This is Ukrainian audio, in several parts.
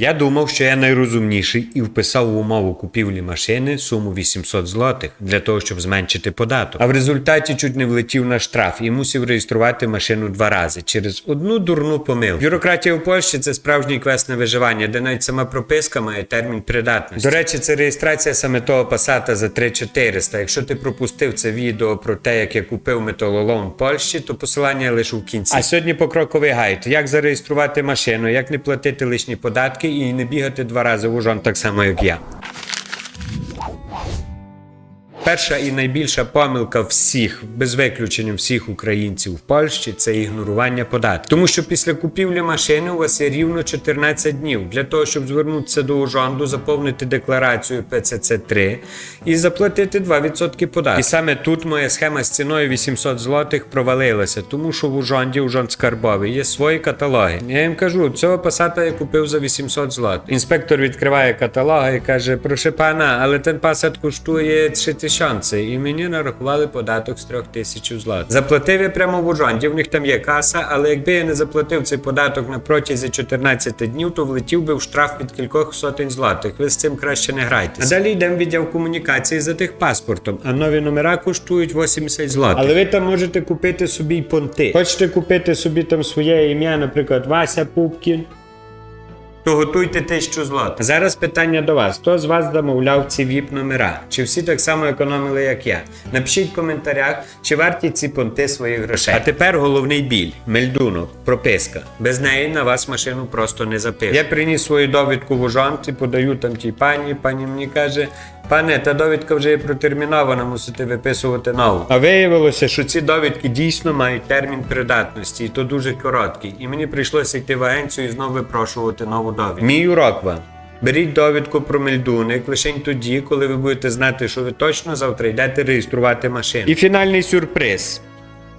Я думав, що я найрозумніший і вписав в умову купівлі машини суму 800 злотих для того, щоб зменшити податок. А в результаті чуть не влетів на штраф і мусив реєструвати машину два рази через одну дурну помилку. Бюрократія у Польщі це справжній квест на виживання, де навіть сама прописка має термін придатності. До речі, це реєстрація саме того пасата за 3400. Якщо ти пропустив це відео про те, як я купив металолом в Польщі, то посилання я лишу в кінці. А сьогодні покроковий гайд. Як зареєструвати машину, як не платити лишні податки і не бігати два рази в ужон, так само як я. Перша і найбільша помилка всіх, без виключення всіх українців в Польщі, це ігнорування податків. Тому що після купівлі машини у вас є рівно 14 днів для того, щоб звернутися до Ужонду, заповнити декларацію ПЦЦ-3 і заплатити 2% податку. І саме тут моя схема з ціною 800 злотих провалилася, тому що в Ужонді, Ужонд Скарбовий, є свої каталоги. Я їм кажу, цього пасата я купив за 800 злотих. Інспектор відкриває каталог і каже: прошу пана, але ten пасат коштує 3000, і мені нарахували податок з 3000 злотих. Заплатив я прямо в Ужонді, в них там є каса, але якби я не заплатив цей податок на протязі 14 днів, то влетів би в штраф від кількох сотень злотих. Ви з цим краще не грайтеся. А далі йдемо відділ комунікації за тих паспортом, а нові номера коштують 80 злотих. Але ви там можете купити собі понти. Хочете купити собі там своє ім'я, наприклад, Вася Пупкін то готуйте тисячу злотих. Зараз питання до вас: хто з вас замовляв ці віп номера? Чи всі так само економили, як я? Напишіть в коментарях, чи варті ці понти своїх грошей. А тепер головний біль: мельдунок, прописка. Без неї на вас машину просто не запишуть. Я приніс свою довідку в ужант і подаю там тій пані. Пані мені каже. Пане, та довідка вже є протермінована, мусите виписувати нову. А виявилося, що ці довідки дійсно мають термін придатності, і то дуже короткий. І мені прийшлося йти в агенцію і знову випрошувати нову довідку. Мій урок вам. Беріть довідку про мельдуник лише тоді, коли ви будете знати, що ви точно завтра йдете реєструвати машину. І фінальний сюрприз.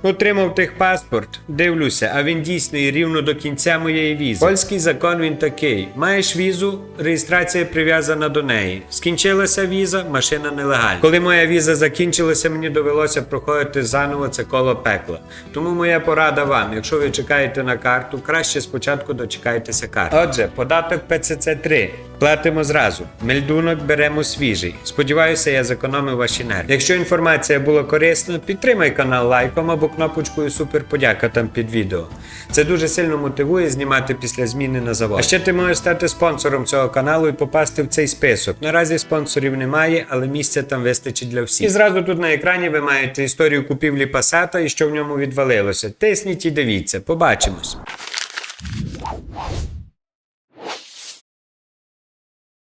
Отримав техпаспорт, дивлюся, а він дійсний рівно до кінця моєї візи. Польський закон він такий: маєш візу, реєстрація прив'язана до неї. Скінчилася віза, машина нелегальна. Коли моя віза закінчилася, мені довелося проходити заново це коло пекла. Тому моя порада вам: якщо ви чекаєте на карту, краще спочатку дочекайтеся карти. Отже, податок ПЦЦ 3 платимо зразу. Мельдунок беремо свіжий. Сподіваюся, я зекономив ваші нерви. Якщо інформація була корисна, підтримай канал лайком або кнопочкою Супер подяка там під відео. Це дуже сильно мотивує знімати після зміни на завод. А ще ти можеш стати спонсором цього каналу і попасти в цей список. Наразі спонсорів немає, але місця там вистачить для всіх. І зразу тут на екрані ви маєте історію купівлі пасата і що в ньому відвалилося. Тисніть і дивіться. Побачимось.